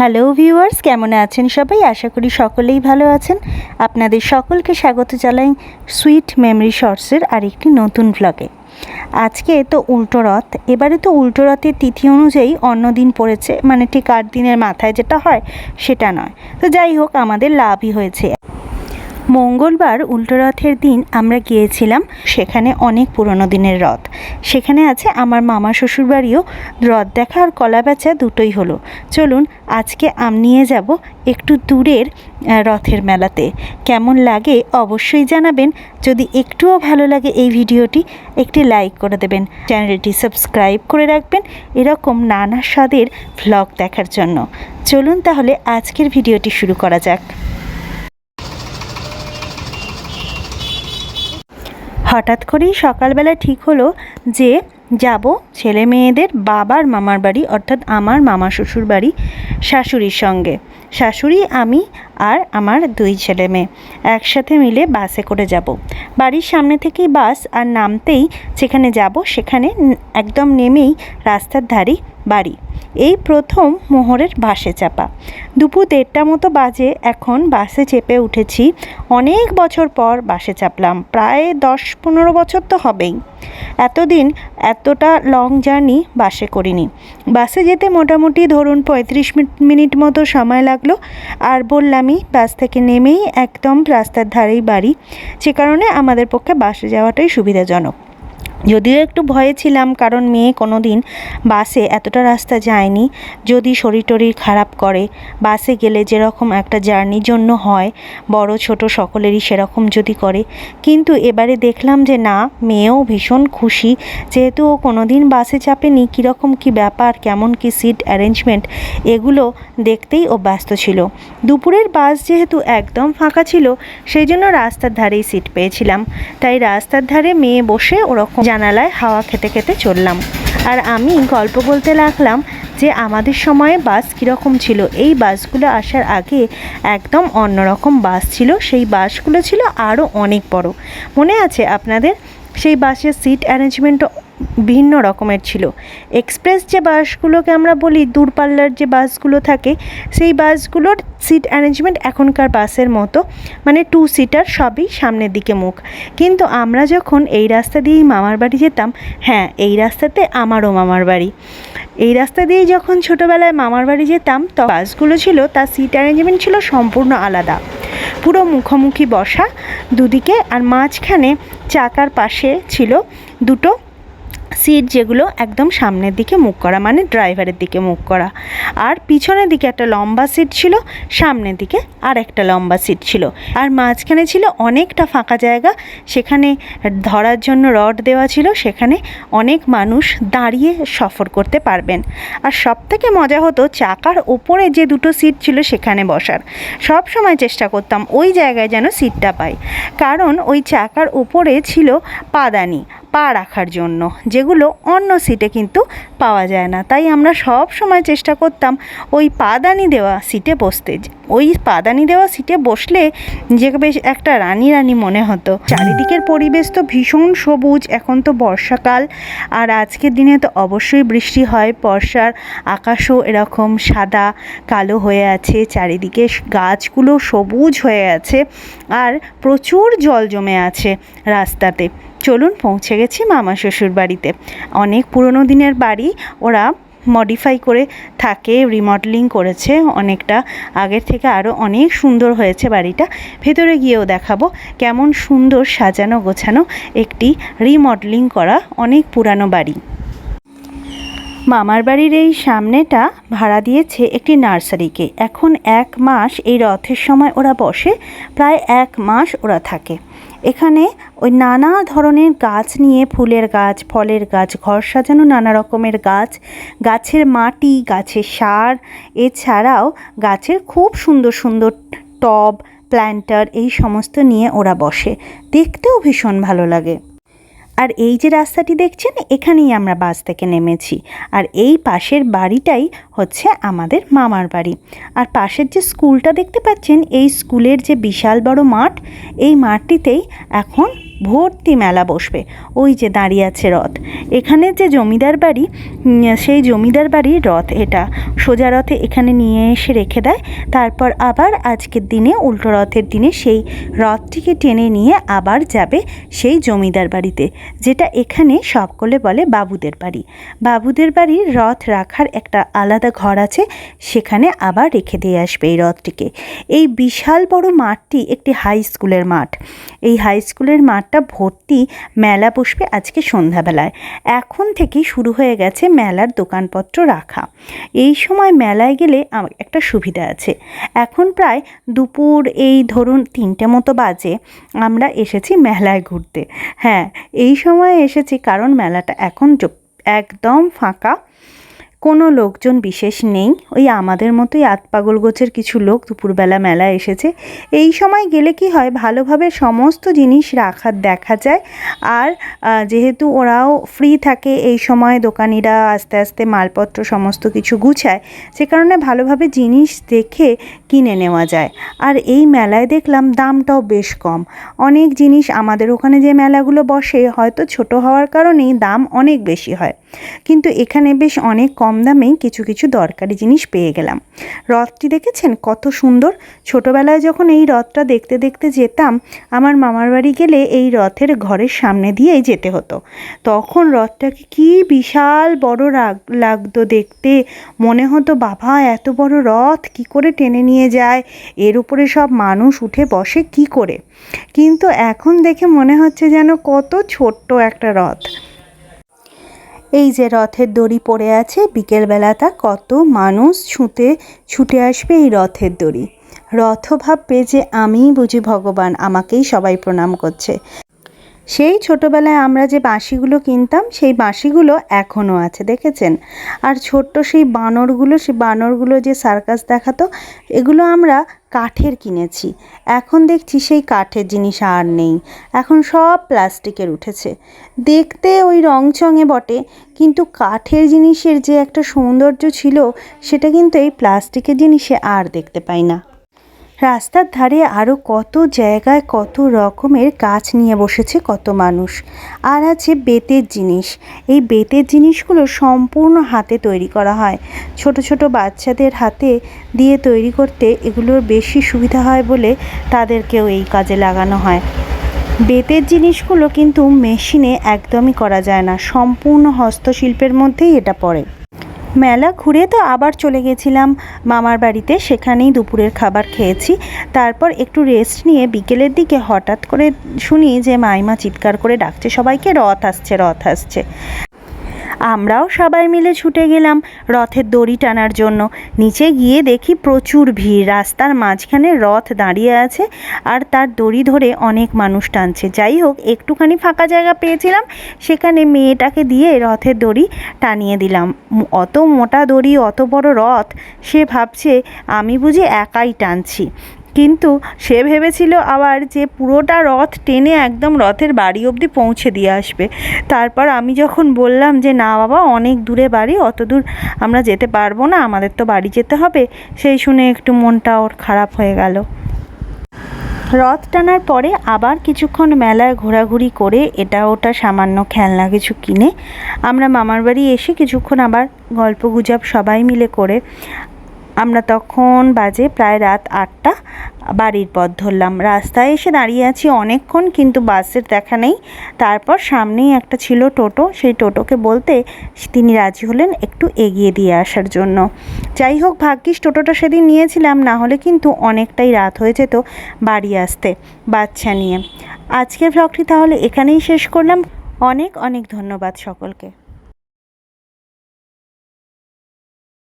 Hello viewers কেমন আছেন সবাই? আশা করি সকলেই ভালো আছেন। আপনাদের সকলকে স্বাগত জানাই সুইট মেমরি শর্টসের আরেকটি নতুন ব্লগে আজকে তো উল্টো রথ। এবারে তো উল্টো রথের তিথি অনুযায়ী অন্য দিন পড়েছে। মানে ঠিক আট দিনের মাথায় যেটা হয়, সেটা নয়। তো যাই হোক, আমাদের লাভই হয়েছে। মঙ্গলবার উল্টো রথের দিন আমরা গিয়েছিলাম, সেখানে অনেক পুরনো দিনের রথ। সেখানে আছে আমার মামা শ্বশুরবাড়িও রথ দেখা আর কলা বেচা দুটোই হলো। চলুন আজকে আম নিয়ে যাব একটু দূরের রথের মেলাতে। কেমন লাগে অবশ্যই জানাবেন। যদি একটুও ভালো লাগে এই ভিডিওটি, একটি লাইক করে দেবেন। চ্যানেলটি সাবস্ক্রাইব করে রাখবেন এরকম নানা স্বাদের ভ্লগ দেখার জন্য। চলুন তাহলে আজকের ভিডিওটি শুরু করা যাক। হঠাৎ করেই সকালবেলা ঠিক হলো যে যাব ছেলে মেয়েদের বাবার মামার বাড়ি, অর্থাৎ আমার মামা শ্বশুর বাড়ি শাশুড়ির সঙ্গে। শাশুড়ি, আমি আর আমার দুই ছেলে মেয়ে একসাথে মিলে বাসে করে যাব। বাড়ির সামনে থেকেই বাস আর নামতেই যেখানে যাব সেখানে একদম নেমেই রাস্তার ধারেই বাড়ি। এই প্রথম মোহরের বাসে চাপা। দুপুর দেড়টা মতো বাজে, এখন বাসে চেপে উঠেছি। অনেক বছর পর বাসে চাপলাম, প্রায় দশ পনেরো বছর তো হবেই। এতদিন এতটা লং জার্নি বাসে করিনি। বাসে যেতে মোটামুটি ধরুন পঁয়ত্রিশ মিনিট- মতো সময় লাগল, আর বললামই বাস থেকে নেমেই একদম রাস্তার ধারেই বাড়ি, সে কারণে আমাদের পক্ষে বাসে যাওয়াটাই সুবিধাজনক। যদিও একটু ভয়ে ছিলাম, কারণ মেয়ে কোনো দিন বাসে এতটা রাস্তা যায়নি যদি শরীর টরীর খারাপ করে। বাসে গেলে যেরকম একটা জার্নির জন্য হয়, বড়, ছোট সকলেরই সেরকম যদি করে। কিন্তু এবারে দেখলাম যে না, মেয়েও ভীষণ খুশি। যেহেতু ও কোনো দিন বাসে চাপেনি, কীরকম কী ব্যাপার, কেমন কী সিট অ্যারেঞ্জমেন্ট, এগুলো দেখতেই ও ব্যস্ত ছিল। দুপুরের বাস যেহেতু একদম ফাঁকা ছিল, সেই জন্য রাস্তার ধারেই সিট পেয়েছিলাম। তাই রাস্তার ধারে মেয়ে বসে ওরকম জানালায় হাওয়া খেতে খেতে চললাম। আর আমি গল্প বলতে লাগলাম যে আমাদের সময়ে বাস কীরকম ছিল। এই বাসগুলো আসার আগে একদম অন্যরকম বাস ছিল। সেই বাসগুলো ছিল আরও অনেক বড়। মনে আছে আপনাদের? সেই বাসের সিট অ্যারেঞ্জমেন্ট ভিন্ন রকমের ছিল। এক্সপ্রেস যে বাসগুলোকে আমরা বলি, দূরপাল্লার যে বাসগুলো থাকে, সেই বাসগুলোর সিট অ্যারেঞ্জমেন্ট এখনকার বাসের মতো মানে টু সিটার সবই সামনের দিকে মুখ। কিন্তু আমরা যখন এই রাস্তা দিয়েই মামার বাড়ি যেতাম হ্যাঁ এই রাস্তাতে আমারও মামার বাড়ি। এই রাস্তা দিয়েই যখন ছোটোবেলায় মামার বাড়ি যেতাম, তো বাসগুলো ছিল, তার সিট অ্যারেঞ্জমেন্ট ছিল সম্পূর্ণ আলাদা। পুরো মুখোমুখি বসা, দুদিকে আর মাঝখানে চাকার পাশে ছিল দুটো সিট যেগুলো একদম সামনের দিকে মুখ করা মানে ড্রাইভারের দিকে মুখ করা। আর পিছনের দিকে একটা লম্বা সিট ছিল, সামনের দিকে আর একটা লম্বা সিট ছিল। আর মাঝখানে ছিল অনেকটা ফাঁকা জায়গা, সেখানে ধরার জন্য রড দেওয়া ছিল, সেখানে অনেক মানুষ দাঁড়িয়ে সফর করতে পারবেন। আর সব থেকে মজা হতো চাকার ওপরে যে দুটো সিট ছিল সেখানে বসার। সব সময় চেষ্টা করতাম ওই জায়গায় যেন সিটটা পাই। কারণ ওই চাকার ওপরে ছিল পাদানি। পা রাখার জন্য, যেগুলো অন্য সিটে কিন্তু পাওয়া যায় না। তাই আমরা সব সময় চেষ্টা করতাম ওই পাদানি দেওয়া সিটে বসতে। ওই পাদানি দেওয়া সিটে বসলে যে বেশ একটা রানী রানী মনে হতো। চারিদিকের পরিবেশ তো ভীষণ সবুজ, এখন তো বর্ষাকাল। আর আজকের দিনে তো অবশ্যই বৃষ্টি হয়, বর্ষার আকাশও এরকম সাদা, কালো হয়ে আছে, চারিদিকে গাছগুলো সবুজ হয়ে আছে। আর প্রচুর জল জমে আছে রাস্তাতে। চলুন পৌঁছে গেছি মামা শ্বশুর বাড়িতে। অনেক পুরনো দিনের বাড়ি, ওরা মডিফাই করে থাকে রিমডেলিং করেছে। অনেকটা আগের থেকে আরও অনেক সুন্দর হয়েছে বাড়িটা। ভেতরে গিয়েও দেখাবো কেমন সুন্দর সাজানো গোছানো একটি রিমডেলিং করা অনেক পুরানো বাড়ি। মামার বাড়ির এই সামনেটা ভাড়া দিয়েছে একটি নার্সারিকে। এখন এক মাস এই রথের সময় ওরা বসে, প্রায় এক মাস ওরা থাকে। এখানে ওই নানা ধরনের গাছ নিয়ে ফুলের গাছ, ফলের গাছ, ঘর সাজানো নানা রকমের গাছ, গাছের মাটি, গাছের সার, এছাড়াও গাছের খুব সুন্দর সুন্দর টব, প্ল্যান্টার এই সমস্ত নিয়ে ওরা বসে। দেখতেও ভীষণ ভালো লাগে। আর এই যে রাস্তাটি দেখছেন, এখানেই আমরা বাস থেকে নেমেছি। আর এই পাশের বাড়িটাই হচ্ছে আমাদের মামার বাড়ি। আর পাশের যে স্কুলটা দেখতে পাচ্ছেন, এই স্কুলের যে বিশাল বড় মাঠ, এই মাঠটিতেই এখন ভর্তি মেলা বসবে। ওই যে দাঁড়িয়ে আছে রথ। এখানে যে জমিদার বাড়ি সেই জমিদার বাড়ির রথ এটা। সোজা রথে এখানে নিয়ে এসে রেখে দেয়। তারপর আবার আজকের দিনে, উল্টো রথের দিনে সেই রথটিকে টেনে নিয়ে আবার যাবে সেই জমিদার বাড়িতে, যেটা এখানে সকলে বলে বাবুদের বাড়ি। বাবুদের বাড়ির রথ রাখার একটা আলাদা ঘর আছে, সেখানে আবার রেখে দিয়ে আসবে এই রথটিকে। এই বিশাল বড় মাঠটি একটি হাই স্কুলের মাঠ। এই হাই স্কুলের মাঠটা ভর্তি মেলা বসবে আজকে সন্ধ্যাবেলায়। এখন থেকেই শুরু হয়ে গেছে মেলার দোকানপত্র রাখা। এই সময় মেলায় গেলে একটা সুবিধা আছে। এখন প্রায় দুপুর এই ধরুন তিনটে মতো বাজে, আমরা এসেছি মেলায় ঘুরতে। হ্যাঁ এই সময় এসেছি কারণ মেলাটা এখন একদম ফাঁকা। কোনো লোকজন বিশেষ নেই। ওই আমাদের মতোই আতপাগল গোছের কিছু লোক দুপুরবেলা মেলা এসেছে। এই সময় গেলে কি হয়, ভালোভাবে সমস্ত জিনিস রাখার দেখা যায়। আর যেহেতু ওরাও ফ্রি থাকে, এই সময় দোকানিরা আস্তে আস্তে মালপত্র সমস্ত কিছু গুছায়, সে কারণে ভালোভাবে জিনিস দেখে কিনে নেওয়া যায়। আর এই মেলায় দেখলাম দামটাও বেশ কম। অনেক জিনিস আমাদের ওখানে যে মেলাগুলো বসে, হয়তো ছোট হওয়ার কারণেই দাম অনেক বেশি হয়। কিন্তু এখানে বেশ অনেক কম দামেই কিছু কিছু দরকারি জিনিস পেয়ে গেলাম। রথটি দেখেছেন? কত সুন্দর। ছোটোবেলায় যখন এই রথটা দেখতে দেখতে যেতাম, আমার মামার বাড়ি গেলে এই রথের ঘরের সামনে দিয়েই যেতে হতো। তখন রথটাকে কি বিশাল বড় রাগ লাগতো দেখতে। মনে হতো, বাবা, এত বড় রথ কি করে টেনে নিয়ে যায়? এর উপরে সব মানুষ উঠে বসে কি করে? কিন্তু এখন দেখে মনে হচ্ছে যেন কত ছোট্ট একটা রথ। এই যে রথের দড়ি পড়ে আছে বিকেলবেলাটা কত মানুষ ছুঁতে, ছুটে আসবে এই রথের দড়ি। রথ ভাববে যে আমিই বুঝি ভগবান, আমাকেই সবাই প্রণাম করছে। সেই ছোটোবেলায় আমরা যে বাঁশিগুলো কিনতাম, সেই বাঁশিগুলো এখনও আছে, দেখেছেন? আর ছোট্ট সেই বানরগুলো সেই বানরগুলো যে সার্কাস দেখাতো, এগুলো আমরা কাঠের কিনেছি। এখন দেখছি সেই কাঠের জিনিস আর নেই। এখন সব প্লাস্টিকের উঠেছে। দেখতে ওই রংচঙে বটে, কিন্তু কাঠের জিনিসের যে একটা সৌন্দর্য ছিল, সেটা কিন্তু এই প্লাস্টিকের জিনিসে আর দেখতে পাই না। রাস্তার ধারে আরও কত জায়গায় কত রকমের গাছ নিয়ে বসেছে কত মানুষ। আর আছে বেতের জিনিস। এই বেতের জিনিসগুলো সম্পূর্ণ হাতে তৈরি করা হয়। ছোট ছোট বাচ্চাদের হাতে দিয়ে তৈরি করতে এগুলোর বেশি সুবিধা হয় বলে তাদেরকেও এই কাজে লাগানো হয়। বেতের জিনিসগুলো কিন্তু মেশিনে একদমই করা যায় না। সম্পূর্ণ হস্তশিল্পের মধ্যেই এটা পড়ে। মেলা ঘুরে তো আবার চলে গেছিলাম। মামার বাড়িতে সেখানেই দুপুরের খাবার খেয়েছি। তারপর একটু রেস্ট নিয়ে বিকেলের দিকে হঠাৎ করে শুনি যে মাইমা চিৎকার করে ডাকছে। সবাইকে রথ আসছে রথ আসছে। আমরাও সবাই মিলে ছুটে গেলাম রথের দড়ি টানার জন্য। নিচে গিয়ে দেখি প্রচুর ভিড়। রাস্তার মাঝখানে রথ দাঁড়িয়ে আছে আর তার দড়ি ধরে অনেক মানুষ টানছে। যাই হোক, একটুখানি ফাঁকা জায়গা পেয়েছিলাম, সেখানে মেয়েটাকে দিয়ে রথের দড়ি টানিয়ে দিলাম। অত মোটা দড়ি, অত বড় রথ, সে ভাবছে, আমি বুঝি একাই টানছি। কিন্তু সে ভেবেছিল আবার যে পুরোটা রথ টেনে একদম রথের বাড়ি অবধি পৌঁছে দিয়ে আসবে। তারপর আমি যখন বললাম যে, না বাবা, অনেক দূরে বাড়ি, অত দূর আমরা যেতে পারব না, আমাদের তো বাড়ি যেতে হবে, সেই শুনে একটু মনটা ওর খারাপ হয়ে গেল। রথ টানার পরে আবার কিছুক্ষণ মেলায় ঘোরাঘুরি করে এটা ওটা সামান্য খেলনা কিছু কিনে আমরা মামার বাড়ি এসে কিছুক্ষণ আবার গল্প গুজব সবাই মিলে করে আমরা তখন বাজে প্রায় রাত আটটা বাড়ির পথ ধরলাম। রাস্তায় এসে দাঁড়িয়ে আছি অনেকক্ষণ, কিন্তু বাসের দেখা নেই। তারপর সামনেই একটা ছিল টোটো। সেই টোটোকে বলতে তিনি রাজি হলেন একটু এগিয়ে দিয়ে আসার জন্য। যাই হোক, ভাগ্যিস টোটোটা সেদিন নিয়েছিলাম, না হলে কিন্তু অনেকটাই রাত হয়ে যেত বাড়ি আসতে, বাচ্চা নিয়ে। আজকের ভ্লগটি তাহলে এখানেই শেষ করলাম। অনেক অনেক ধন্যবাদ সকলকে।